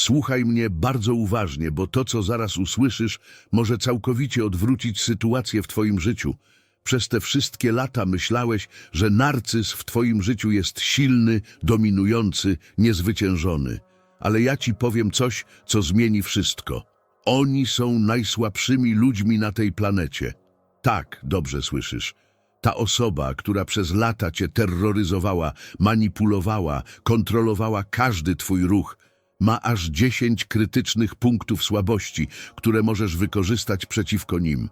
Słuchaj mnie bardzo uważnie, bo to, co zaraz usłyszysz, może całkowicie odwrócić sytuację w twoim życiu. Przez te wszystkie lata myślałeś, że narcyz w twoim życiu jest silny, dominujący, niezwyciężony. Ale ja ci powiem coś, co zmieni wszystko. Oni są najsłabszymi ludźmi na tej planecie. Tak, dobrze słyszysz. Ta osoba, która przez lata cię terroryzowała, manipulowała, kontrolowała każdy twój ruch, ma aż dziesięć krytycznych punktów słabości, które możesz wykorzystać przeciwko nim.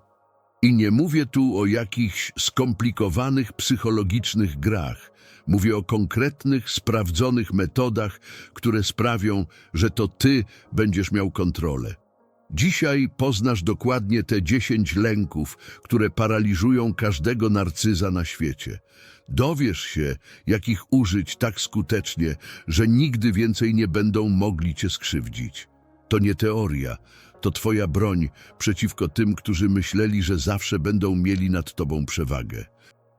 I nie mówię tu o jakichś skomplikowanych psychologicznych grach. Mówię o konkretnych, sprawdzonych metodach, które sprawią, że to ty będziesz miał kontrolę. Dzisiaj poznasz dokładnie te dziesięć lęków, które paraliżują każdego narcyza na świecie. Dowiesz się, jak ich użyć tak skutecznie, że nigdy więcej nie będą mogli cię skrzywdzić. To nie teoria, to twoja broń przeciwko tym, którzy myśleli, że zawsze będą mieli nad tobą przewagę.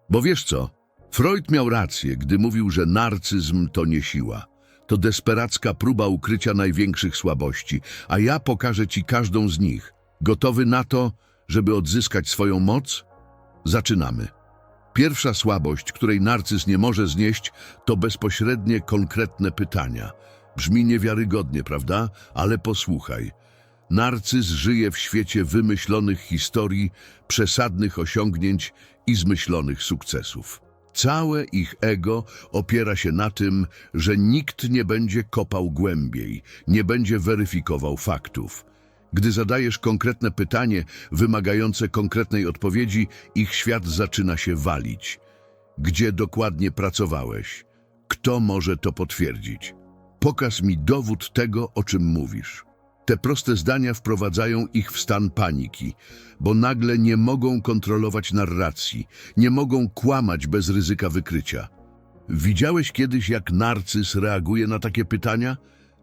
Bo wiesz co? Freud miał rację, gdy mówił, że narcyzm to nie siła. To desperacka próba ukrycia największych słabości, a ja pokażę ci każdą z nich. Gotowy na to, żeby odzyskać swoją moc? Zaczynamy. Pierwsza słabość, której narcyz nie może znieść, to bezpośrednie, konkretne pytania. Brzmi niewiarygodnie, prawda? Ale posłuchaj. Narcyz żyje w świecie wymyślonych historii, przesadnych osiągnięć i zmyślonych sukcesów. Całe ich ego opiera się na tym, że nikt nie będzie kopał głębiej, nie będzie weryfikował faktów. Gdy zadajesz konkretne pytanie wymagające konkretnej odpowiedzi, ich świat zaczyna się walić. Gdzie dokładnie pracowałeś? Kto może to potwierdzić? Pokaż mi dowód tego, o czym mówisz. Te proste zdania wprowadzają ich w stan paniki, bo nagle nie mogą kontrolować narracji, nie mogą kłamać bez ryzyka wykrycia. Widziałeś kiedyś, jak narcyz reaguje na takie pytania?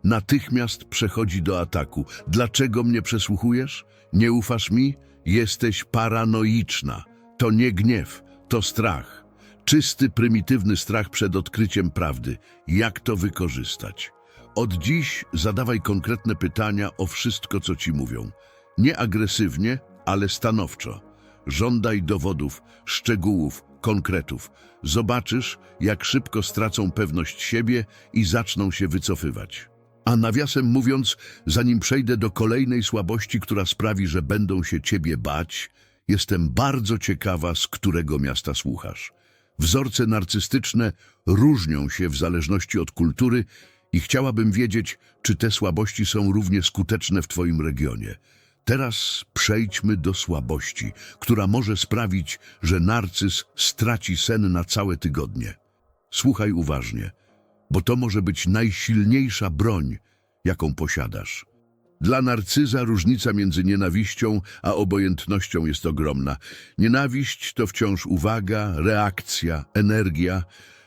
Natychmiast przechodzi do ataku. Dlaczego mnie przesłuchujesz? Nie ufasz mi? Jesteś paranoiczna. To nie gniew, to strach. Czysty, prymitywny strach przed odkryciem prawdy. Jak to wykorzystać? Od dziś zadawaj konkretne pytania o wszystko, co ci mówią. Nie agresywnie, ale stanowczo. Żądaj dowodów, szczegółów, konkretów. Zobaczysz, jak szybko stracą pewność siebie i zaczną się wycofywać. A nawiasem mówiąc, zanim przejdę do kolejnej słabości, która sprawi, że będą się ciebie bać, jestem bardzo ciekawa, z którego miasta słuchasz. Wzorce narcystyczne różnią się w zależności od kultury i chciałabym wiedzieć, czy te słabości są równie skuteczne w Twoim regionie. Teraz przejdźmy do słabości, która może sprawić, że narcyz straci sen na całe tygodnie. Słuchaj uważnie, bo to może być najsilniejsza broń, jaką posiadasz. Dla narcyza różnica między nienawiścią a obojętnością jest ogromna. Nienawiść to wciąż uwaga, reakcja, energia.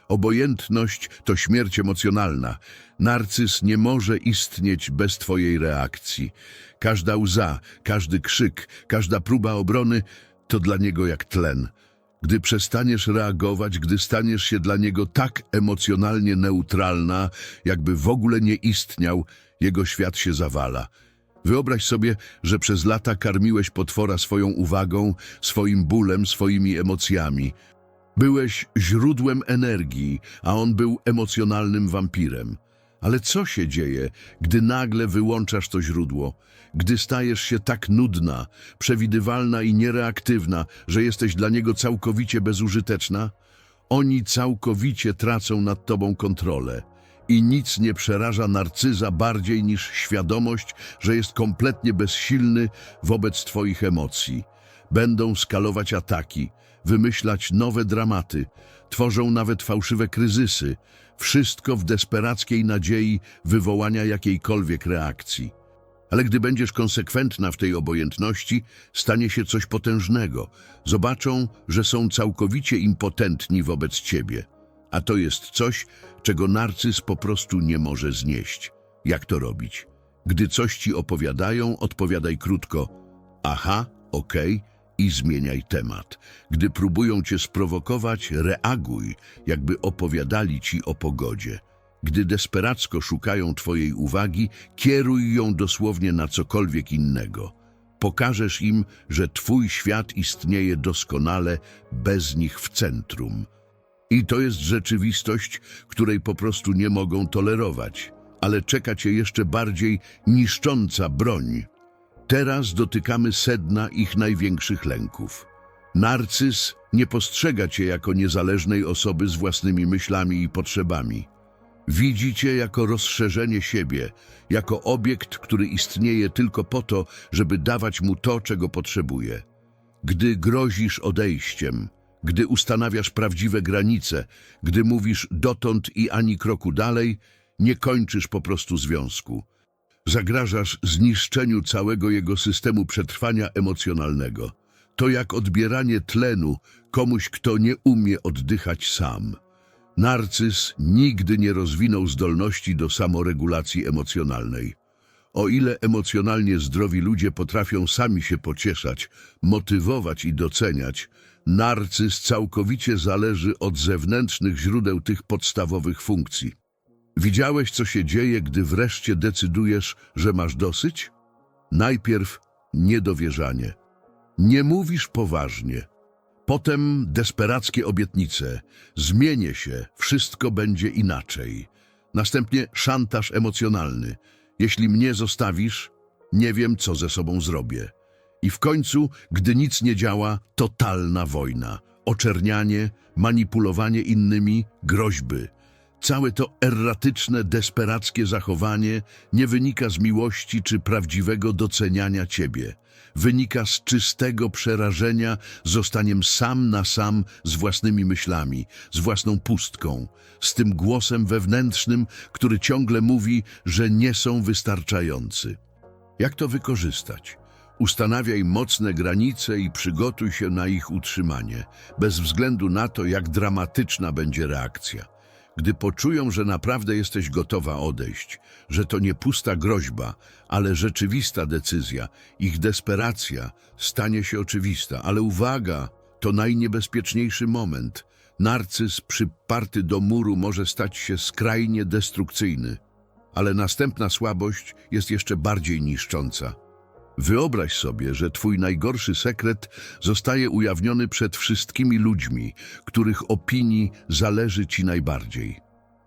Obojętność to śmierć emocjonalna. Narcyz nie może istnieć bez Twojej reakcji. Każda łza, każdy krzyk, każda próba obrony to dla niego jak tlen. Gdy przestaniesz reagować, gdy staniesz się dla niego tak emocjonalnie neutralna, jakby w ogóle nie istniał, jego świat się zawala. Wyobraź sobie, że przez lata karmiłeś potwora swoją uwagą, swoim bólem, swoimi emocjami. Byłeś źródłem energii, a on był emocjonalnym wampirem. Ale co się dzieje, gdy nagle wyłączasz to źródło? Gdy stajesz się tak nudna, przewidywalna i niereaktywna, że jesteś dla niego całkowicie bezużyteczna? Oni całkowicie tracą nad tobą kontrolę. I nic nie przeraża narcyza bardziej niż świadomość, że jest kompletnie bezsilny wobec twoich emocji. Będą skalować ataki, wymyślać nowe dramaty, tworzą nawet fałszywe kryzysy, wszystko w desperackiej nadziei wywołania jakiejkolwiek reakcji. Ale gdy będziesz konsekwentna w tej obojętności, stanie się coś potężnego. Zobaczą, że są całkowicie impotentni wobec ciebie. A to jest coś, czego narcyz po prostu nie może znieść. Jak to robić? Gdy coś ci opowiadają, odpowiadaj krótko. Aha, okej, i zmieniaj temat. Gdy próbują cię sprowokować, reaguj, jakby opowiadali ci o pogodzie. Gdy desperacko szukają Twojej uwagi, kieruj ją dosłownie na cokolwiek innego. Pokażesz im, że Twój świat istnieje doskonale bez nich w centrum. I to jest rzeczywistość, której po prostu nie mogą tolerować, ale czeka Cię jeszcze bardziej niszcząca broń. Teraz dotykamy sedna ich największych lęków. Narcyz nie postrzega Cię jako niezależnej osoby z własnymi myślami i potrzebami. Widzi Cię jako rozszerzenie siebie, jako obiekt, który istnieje tylko po to, żeby dawać mu to, czego potrzebuje. Gdy grozisz odejściem, gdy ustanawiasz prawdziwe granice, gdy mówisz dotąd i ani kroku dalej, nie kończysz po prostu związku. Zagrażasz zniszczeniu całego jego systemu przetrwania emocjonalnego. To jak odbieranie tlenu komuś, kto nie umie oddychać sam. Narcyz nigdy nie rozwinął zdolności do samoregulacji emocjonalnej. O ile emocjonalnie zdrowi ludzie potrafią sami się pocieszać, motywować i doceniać, narcyz całkowicie zależy od zewnętrznych źródeł tych podstawowych funkcji. Widziałeś, co się dzieje, gdy wreszcie decydujesz, że masz dosyć? Najpierw niedowierzanie. Nie mówisz poważnie. Potem desperackie obietnice. Zmienię się, wszystko będzie inaczej. Następnie szantaż emocjonalny. Jeśli mnie zostawisz, nie wiem, co ze sobą zrobię. I w końcu, gdy nic nie działa, totalna wojna. Oczernianie, manipulowanie innymi, groźby. Całe to erratyczne, desperackie zachowanie nie wynika z miłości czy prawdziwego doceniania ciebie. Wynika z czystego przerażenia zostaniem sam na sam z własnymi myślami, z własną pustką, z tym głosem wewnętrznym, który ciągle mówi, że nie są wystarczający. Jak to wykorzystać? Ustanawiaj mocne granice i przygotuj się na ich utrzymanie, bez względu na to, jak dramatyczna będzie reakcja. Gdy poczują, że naprawdę jesteś gotowa odejść, że to nie pusta groźba, ale rzeczywista decyzja, ich desperacja stanie się oczywista. Ale uwaga, to najniebezpieczniejszy moment. Narcyz przyparty do muru może stać się skrajnie destrukcyjny, ale następna słabość jest jeszcze bardziej niszcząca. Wyobraź sobie, że twój najgorszy sekret zostaje ujawniony przed wszystkimi ludźmi, których opinii zależy ci najbardziej.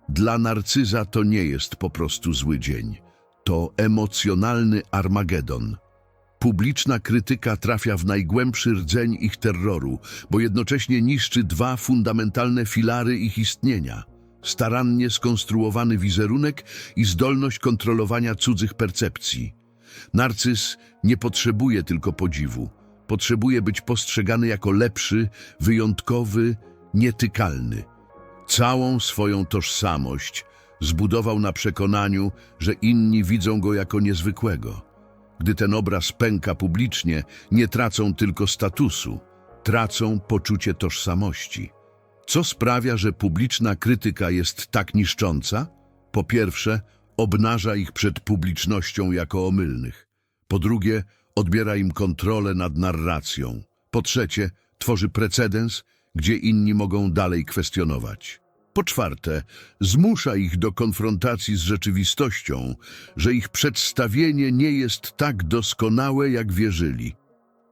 Dla narcyza to nie jest po prostu zły dzień. To emocjonalny Armagedon. Publiczna krytyka trafia w najgłębszy rdzeń ich terroru, bo jednocześnie niszczy dwa fundamentalne filary ich istnienia. Starannie skonstruowany wizerunek i zdolność kontrolowania cudzych percepcji. Narcyz nie potrzebuje tylko podziwu. Potrzebuje być postrzegany jako lepszy, wyjątkowy, nietykalny. Całą swoją tożsamość zbudował na przekonaniu, że inni widzą go jako niezwykłego. Gdy ten obraz pęka publicznie, nie tracą tylko statusu, tracą poczucie tożsamości. Co sprawia, że publiczna krytyka jest tak niszcząca? Po pierwsze, obnaża ich przed publicznością jako omylnych. Po drugie, odbiera im kontrolę nad narracją. Po trzecie, tworzy precedens, gdzie inni mogą dalej kwestionować. Po czwarte, zmusza ich do konfrontacji z rzeczywistością, że ich przedstawienie nie jest tak doskonałe, jak wierzyli.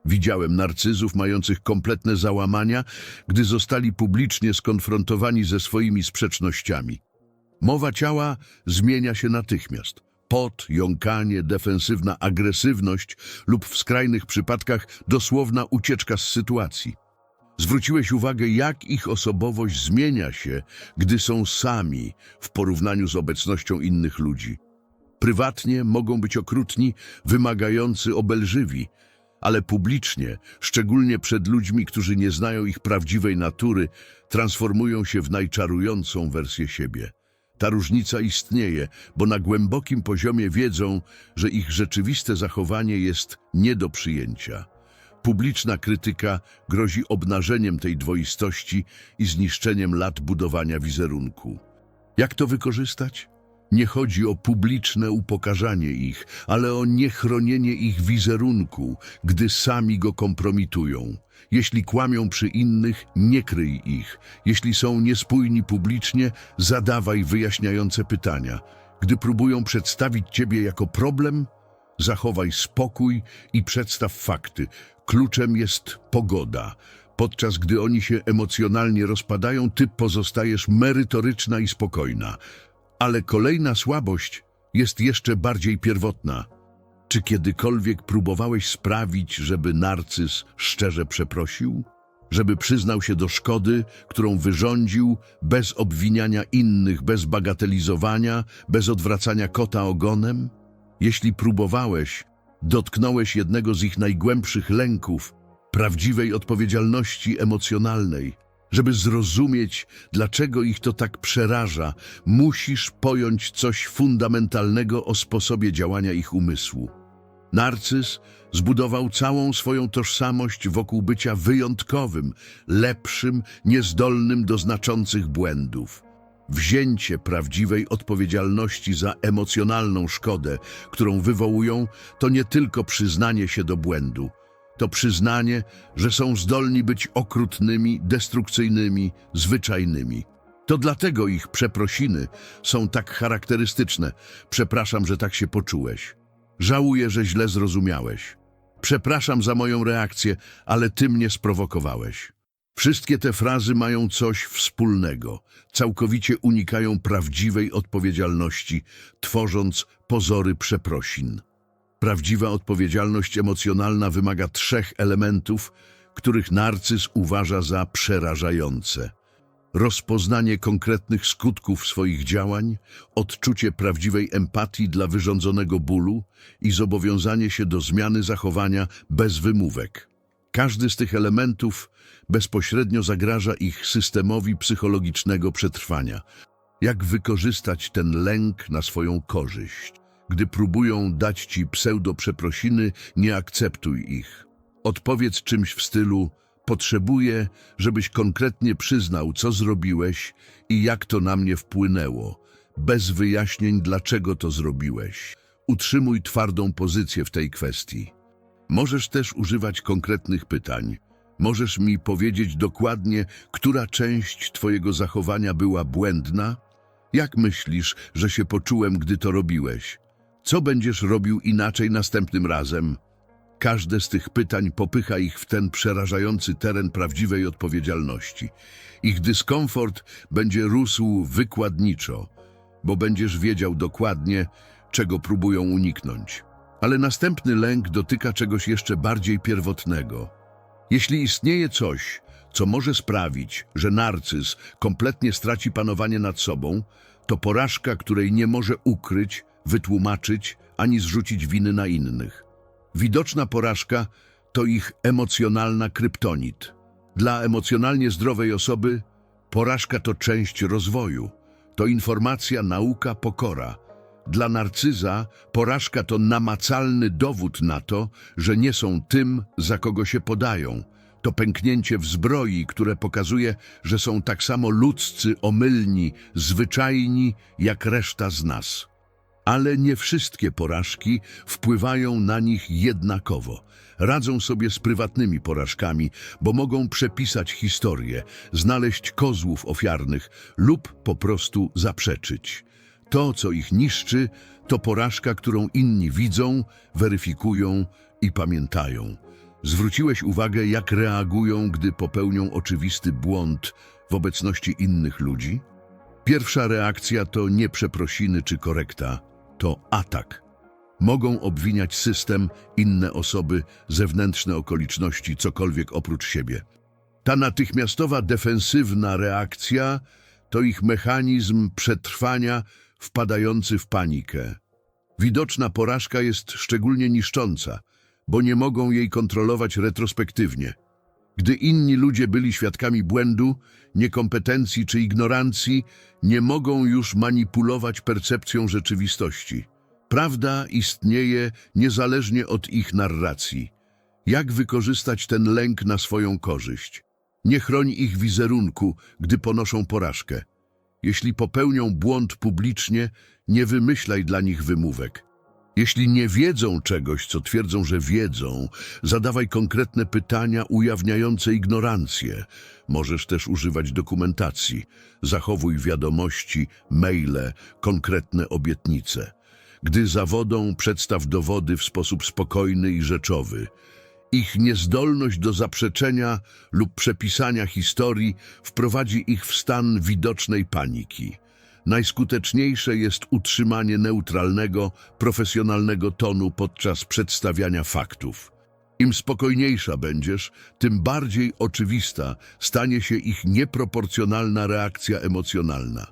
Widziałem narcyzów mających kompletne załamania, gdy zostali publicznie skonfrontowani ze swoimi sprzecznościami. Mowa ciała zmienia się natychmiast. Pot, jąkanie, defensywna agresywność lub w skrajnych przypadkach dosłowna ucieczka z sytuacji. Zwróciłeś uwagę, jak ich osobowość zmienia się, gdy są sami w porównaniu z obecnością innych ludzi. Prywatnie mogą być okrutni, wymagający, obelżywi, ale publicznie, szczególnie przed ludźmi, którzy nie znają ich prawdziwej natury, transformują się w najczarującą wersję siebie. Ta różnica istnieje, bo na głębokim poziomie wiedzą, że ich rzeczywiste zachowanie jest nie do przyjęcia. Publiczna krytyka grozi obnażeniem tej dwoistości i zniszczeniem lat budowania wizerunku. Jak to wykorzystać? Nie chodzi o publiczne upokarzanie ich, ale o niechronienie ich wizerunku, gdy sami go kompromitują. Jeśli kłamią przy innych, nie kryj ich. Jeśli są niespójni publicznie, zadawaj wyjaśniające pytania. Gdy próbują przedstawić ciebie jako problem, zachowaj spokój i przedstaw fakty. Kluczem jest pogoda. Podczas gdy oni się emocjonalnie rozpadają, ty pozostajesz merytoryczna i spokojna. Ale kolejna słabość jest jeszcze bardziej pierwotna. Czy kiedykolwiek próbowałeś sprawić, żeby narcyz szczerze przeprosił? Żeby przyznał się do szkody, którą wyrządził, bez obwiniania innych, bez bagatelizowania, bez odwracania kota ogonem? Jeśli próbowałeś, dotknąłeś jednego z ich najgłębszych lęków, prawdziwej odpowiedzialności emocjonalnej. Żeby zrozumieć, dlaczego ich to tak przeraża, musisz pojąć coś fundamentalnego o sposobie działania ich umysłu. Narcyz zbudował całą swoją tożsamość wokół bycia wyjątkowym, lepszym, niezdolnym do znaczących błędów. Wzięcie prawdziwej odpowiedzialności za emocjonalną szkodę, którą wywołują, to nie tylko przyznanie się do błędu. To przyznanie, że są zdolni być okrutnymi, destrukcyjnymi, zwyczajnymi. To dlatego ich przeprosiny są tak charakterystyczne. Przepraszam, że tak się poczułeś. Żałuję, że źle zrozumiałeś. Przepraszam za moją reakcję, ale ty mnie sprowokowałeś. Wszystkie te frazy mają coś wspólnego. Całkowicie unikają prawdziwej odpowiedzialności, tworząc pozory przeprosin. Prawdziwa odpowiedzialność emocjonalna wymaga trzech elementów, których narcyz uważa za przerażające. Rozpoznanie konkretnych skutków swoich działań, odczucie prawdziwej empatii dla wyrządzonego bólu i zobowiązanie się do zmiany zachowania bez wymówek. Każdy z tych elementów bezpośrednio zagraża ich systemowi psychologicznego przetrwania. Jak wykorzystać ten lęk na swoją korzyść? Gdy próbują dać ci pseudo-przeprosiny, nie akceptuj ich. Odpowiedz czymś w stylu Potrzebuję, żebyś konkretnie przyznał, co zrobiłeś i jak to na mnie wpłynęło, bez wyjaśnień, dlaczego to zrobiłeś. Utrzymuj twardą pozycję w tej kwestii. Możesz też używać konkretnych pytań. Możesz mi powiedzieć dokładnie, która część twojego zachowania była błędna? Jak myślisz, że się poczułem, gdy to robiłeś? Co będziesz robił inaczej następnym razem? Każde z tych pytań popycha ich w ten przerażający teren prawdziwej odpowiedzialności. Ich dyskomfort będzie rósł wykładniczo, bo będziesz wiedział dokładnie, czego próbują uniknąć. Ale następny lęk dotyka czegoś jeszcze bardziej pierwotnego. Jeśli istnieje coś, co może sprawić, że narcyz kompletnie straci panowanie nad sobą, to porażka, której nie może ukryć, wytłumaczyć ani zrzucić winy na innych. Widoczna porażka to ich emocjonalna kryptonit. Dla emocjonalnie zdrowej osoby porażka to część rozwoju. To informacja, nauka, pokora. Dla narcyza porażka to namacalny dowód na to, że nie są tym, za kogo się podają. To pęknięcie w zbroi, które pokazuje, że są tak samo ludzcy, omylni, zwyczajni jak reszta z nas. Ale nie wszystkie porażki wpływają na nich jednakowo. Radzą sobie z prywatnymi porażkami, bo mogą przepisać historię, znaleźć kozłów ofiarnych lub po prostu zaprzeczyć. To, co ich niszczy, to porażka, którą inni widzą, weryfikują i pamiętają. Zwróciłeś uwagę, jak reagują, gdy popełnią oczywisty błąd w obecności innych ludzi? Pierwsza reakcja to nie przeprosiny czy korekta, to atak. Mogą obwiniać system, inne osoby, zewnętrzne okoliczności, cokolwiek oprócz siebie. Ta natychmiastowa defensywna reakcja to ich mechanizm przetrwania wpadający w panikę. Widoczna porażka jest szczególnie niszcząca, bo nie mogą jej kontrolować retrospektywnie. Gdy inni ludzie byli świadkami błędu, niekompetencji czy ignorancji, nie mogą już manipulować percepcją rzeczywistości. Prawda istnieje niezależnie od ich narracji. Jak wykorzystać ten lęk na swoją korzyść? Nie chroń ich wizerunku, gdy ponoszą porażkę. Jeśli popełnią błąd publicznie, nie wymyślaj dla nich wymówek. Jeśli nie wiedzą czegoś, co twierdzą, że wiedzą, zadawaj konkretne pytania ujawniające ignorancję. Możesz też używać dokumentacji. Zachowuj wiadomości, maile, konkretne obietnice. Gdy zawodą, przedstaw dowody w sposób spokojny i rzeczowy. Ich niezdolność do zaprzeczenia lub przepisania historii wprowadzi ich w stan widocznej paniki. Najskuteczniejsze jest utrzymanie neutralnego, profesjonalnego tonu podczas przedstawiania faktów. Im spokojniejsza będziesz, tym bardziej oczywista stanie się ich nieproporcjonalna reakcja emocjonalna.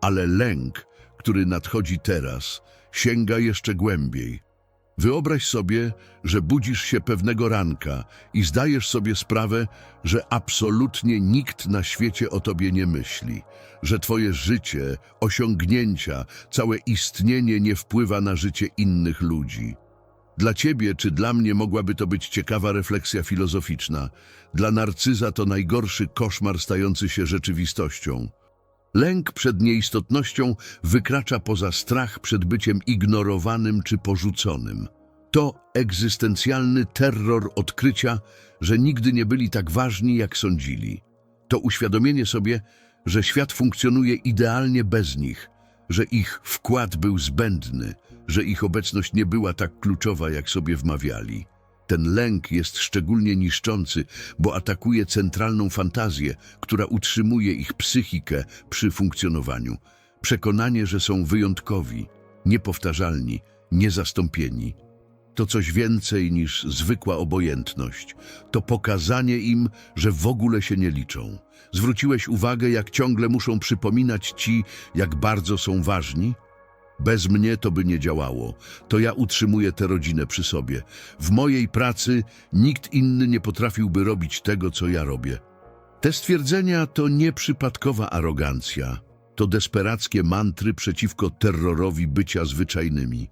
Ale lęk, który nadchodzi teraz, sięga jeszcze głębiej. Wyobraź sobie, że budzisz się pewnego ranka i zdajesz sobie sprawę, że absolutnie nikt na świecie o tobie nie myśli, że twoje życie, osiągnięcia, całe istnienie nie wpływa na życie innych ludzi. Dla ciebie czy dla mnie mogłaby to być ciekawa refleksja filozoficzna. Dla narcyza to najgorszy koszmar stający się rzeczywistością. Lęk przed nieistotnością wykracza poza strach przed byciem ignorowanym czy porzuconym. To egzystencjalny terror odkrycia, że nigdy nie byli tak ważni, jak sądzili. To uświadomienie sobie, że świat funkcjonuje idealnie bez nich, że ich wkład był zbędny, że ich obecność nie była tak kluczowa, jak sobie wmawiali. Ten lęk jest szczególnie niszczący, bo atakuje centralną fantazję, która utrzymuje ich psychikę przy funkcjonowaniu. Przekonanie, że są wyjątkowi, niepowtarzalni, niezastąpieni. To coś więcej niż zwykła obojętność. To pokazanie im, że w ogóle się nie liczą. Zwróciłeś uwagę, jak ciągle muszą przypominać ci, jak bardzo są ważni? Bez mnie to by nie działało. To ja utrzymuję tę rodzinę przy sobie. W mojej pracy nikt inny nie potrafiłby robić tego, co ja robię. Te stwierdzenia to nieprzypadkowa arogancja. To desperackie mantry przeciwko terrorowi bycia zwyczajnymi.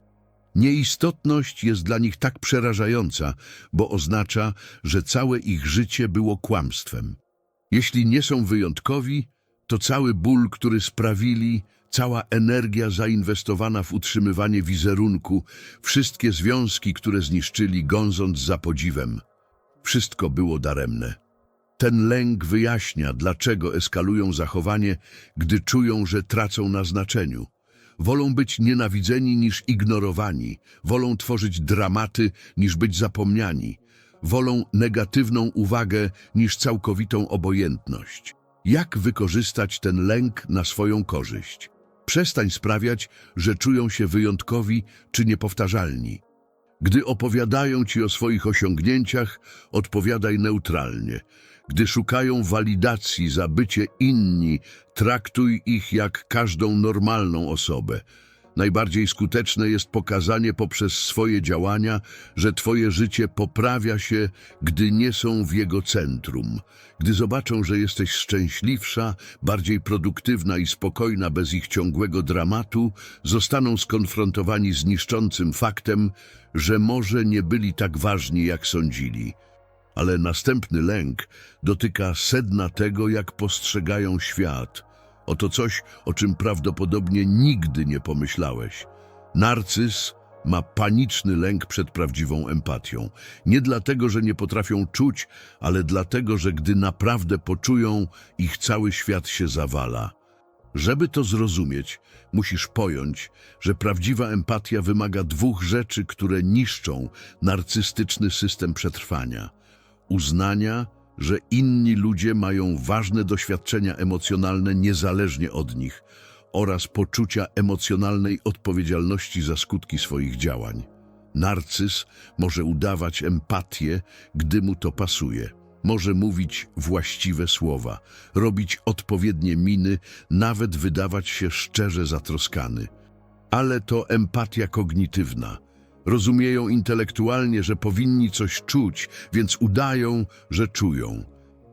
Nieistotność jest dla nich tak przerażająca, bo oznacza, że całe ich życie było kłamstwem. Jeśli nie są wyjątkowi, to cały ból, który sprawili, cała energia zainwestowana w utrzymywanie wizerunku, wszystkie związki, które zniszczyli, gądząc za podziwem, wszystko było daremne. Ten lęk wyjaśnia, dlaczego eskalują zachowanie, gdy czują, że tracą na znaczeniu. Wolą być nienawidzeni niż ignorowani, wolą tworzyć dramaty niż być zapomniani, wolą negatywną uwagę niż całkowitą obojętność. Jak wykorzystać ten lęk na swoją korzyść? Przestań sprawiać, że czują się wyjątkowi czy niepowtarzalni. Gdy opowiadają ci o swoich osiągnięciach, odpowiadaj neutralnie. Gdy szukają walidacji za bycie inni, traktuj ich jak każdą normalną osobę. Najbardziej skuteczne jest pokazanie poprzez swoje działania, że twoje życie poprawia się, gdy nie są w jego centrum. Gdy zobaczą, że jesteś szczęśliwsza, bardziej produktywna i spokojna bez ich ciągłego dramatu, zostaną skonfrontowani z niszczącym faktem, że może nie byli tak ważni, jak sądzili. Ale następny lęk dotyka sedna tego, jak postrzegają świat. Oto coś, o czym prawdopodobnie nigdy nie pomyślałeś. Narcyz ma paniczny lęk przed prawdziwą empatią. Nie dlatego, że nie potrafią czuć, ale dlatego, że gdy naprawdę poczują, ich cały świat się zawala. Żeby to zrozumieć, musisz pojąć, że prawdziwa empatia wymaga dwóch rzeczy, które niszczą narcystyczny system przetrwania. Uznania, że inni ludzie mają ważne doświadczenia emocjonalne niezależnie od nich oraz poczucia emocjonalnej odpowiedzialności za skutki swoich działań. Narcyz może udawać empatię, gdy mu to pasuje. Może mówić właściwe słowa, robić odpowiednie miny, nawet wydawać się szczerze zatroskany. Ale to empatia kognitywna. Rozumieją intelektualnie, że powinni coś czuć, więc udają, że czują.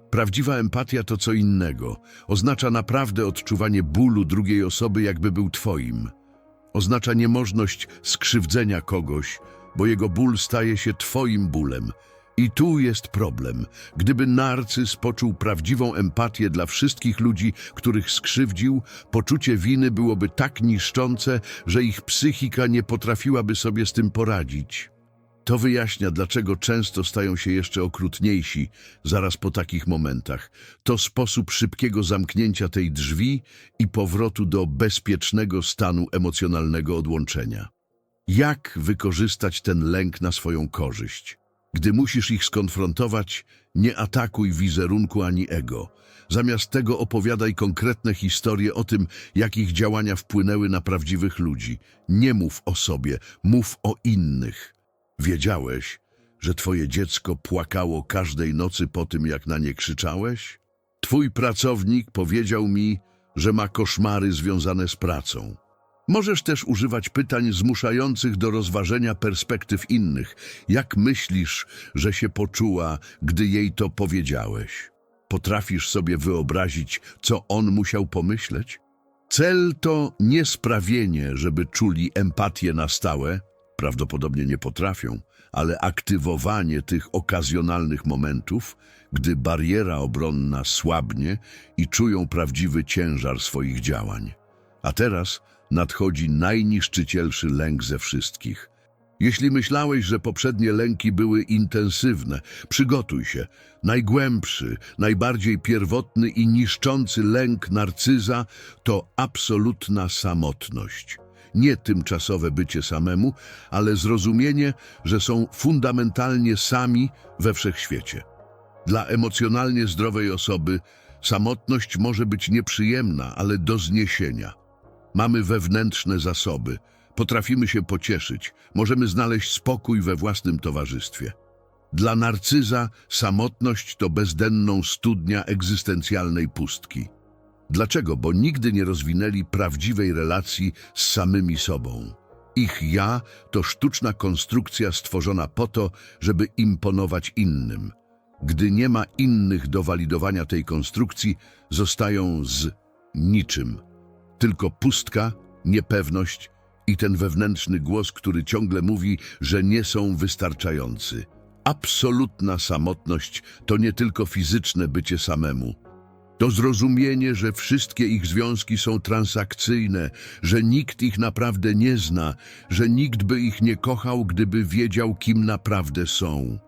Prawdziwa empatia to co innego. Oznacza naprawdę odczuwanie bólu drugiej osoby, jakby był twoim. Oznacza niemożność skrzywdzenia kogoś, bo jego ból staje się twoim bólem. I tu jest problem. Gdyby narcyz poczuł prawdziwą empatię dla wszystkich ludzi, których skrzywdził, poczucie winy byłoby tak niszczące, że ich psychika nie potrafiłaby sobie z tym poradzić. To wyjaśnia, dlaczego często stają się jeszcze okrutniejsi zaraz po takich momentach. To sposób szybkiego zamknięcia tej drzwi i powrotu do bezpiecznego stanu emocjonalnego odłączenia. Jak wykorzystać ten lęk na swoją korzyść? Gdy musisz ich skonfrontować, nie atakuj wizerunku ani ego. Zamiast tego opowiadaj konkretne historie o tym, jak ich działania wpłynęły na prawdziwych ludzi. Nie mów o sobie, mów o innych. Wiedziałeś, że twoje dziecko płakało każdej nocy po tym, jak na nie krzyczałeś? Twój pracownik powiedział mi, że ma koszmary związane z pracą. Możesz też używać pytań zmuszających do rozważenia perspektyw innych. Jak myślisz, że się poczuła, gdy jej to powiedziałeś? Potrafisz sobie wyobrazić, co on musiał pomyśleć? Cel to nie sprawienie, żeby czuli empatię na stałe, prawdopodobnie nie potrafią, ale aktywowanie tych okazjonalnych momentów, gdy bariera obronna słabnie i czują prawdziwy ciężar swoich działań. A teraz nadchodzi najniszczycielszy lęk ze wszystkich. Jeśli myślałeś, że poprzednie lęki były intensywne, przygotuj się. Najgłębszy, najbardziej pierwotny i niszczący lęk narcyza to absolutna samotność. Nie tymczasowe bycie samemu, ale zrozumienie, że są fundamentalnie sami we wszechświecie. Dla emocjonalnie zdrowej osoby samotność może być nieprzyjemna, ale do zniesienia. Mamy wewnętrzne zasoby, potrafimy się pocieszyć, możemy znaleźć spokój we własnym towarzystwie. Dla narcyza samotność to bezdenną studnia egzystencjalnej pustki. Dlaczego? Bo nigdy nie rozwinęli prawdziwej relacji z samymi sobą. Ich ja to sztuczna konstrukcja stworzona po to, żeby imponować innym. Gdy nie ma innych do walidowania tej konstrukcji, zostają z niczym. Tylko pustka, niepewność i ten wewnętrzny głos, który ciągle mówi, że nie są wystarczający. Absolutna samotność to nie tylko fizyczne bycie samemu. To zrozumienie, że wszystkie ich związki są transakcyjne, że nikt ich naprawdę nie zna, że nikt by ich nie kochał, gdyby wiedział, kim naprawdę są.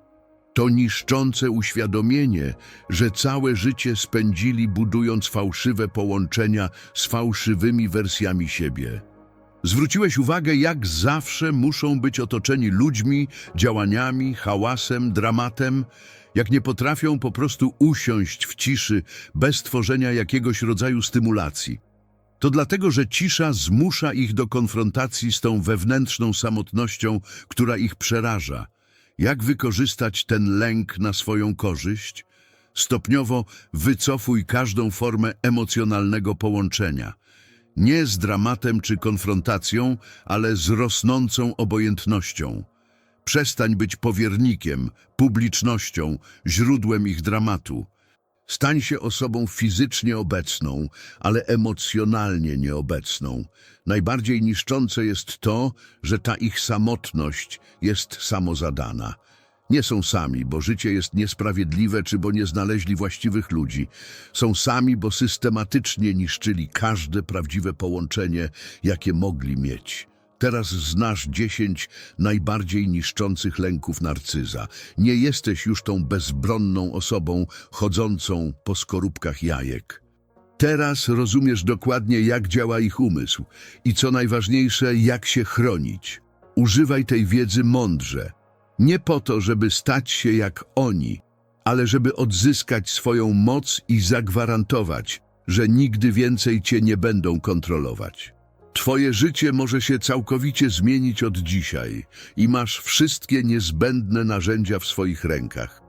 To niszczące uświadomienie, że całe życie spędzili budując fałszywe połączenia z fałszywymi wersjami siebie. Zwróciłeś uwagę, jak zawsze muszą być otoczeni ludźmi, działaniami, hałasem, dramatem, jak nie potrafią po prostu usiąść w ciszy bez tworzenia jakiegoś rodzaju stymulacji. To dlatego, że cisza zmusza ich do konfrontacji z tą wewnętrzną samotnością, która ich przeraża. Jak wykorzystać ten lęk na swoją korzyść? Stopniowo wycofuj każdą formę emocjonalnego połączenia. Nie z dramatem czy konfrontacją, ale z rosnącą obojętnością. Przestań być powiernikiem, publicznością, źródłem ich dramatu. Stań się osobą fizycznie obecną, ale emocjonalnie nieobecną. Najbardziej niszczące jest to, że ta ich samotność jest samozadana. Nie są sami, bo życie jest niesprawiedliwe, czy bo nie znaleźli właściwych ludzi. Są sami, bo systematycznie niszczyli każde prawdziwe połączenie, jakie mogli mieć. Teraz znasz dziesięć najbardziej niszczących lęków narcyza. Nie jesteś już tą bezbronną osobą chodzącą po skorupkach jajek. Teraz rozumiesz dokładnie, jak działa ich umysł i co najważniejsze, jak się chronić. Używaj tej wiedzy mądrze. Nie po to, żeby stać się jak oni, ale żeby odzyskać swoją moc i zagwarantować, że nigdy więcej cię nie będą kontrolować. Twoje życie może się całkowicie zmienić od dzisiaj i masz wszystkie niezbędne narzędzia w swoich rękach.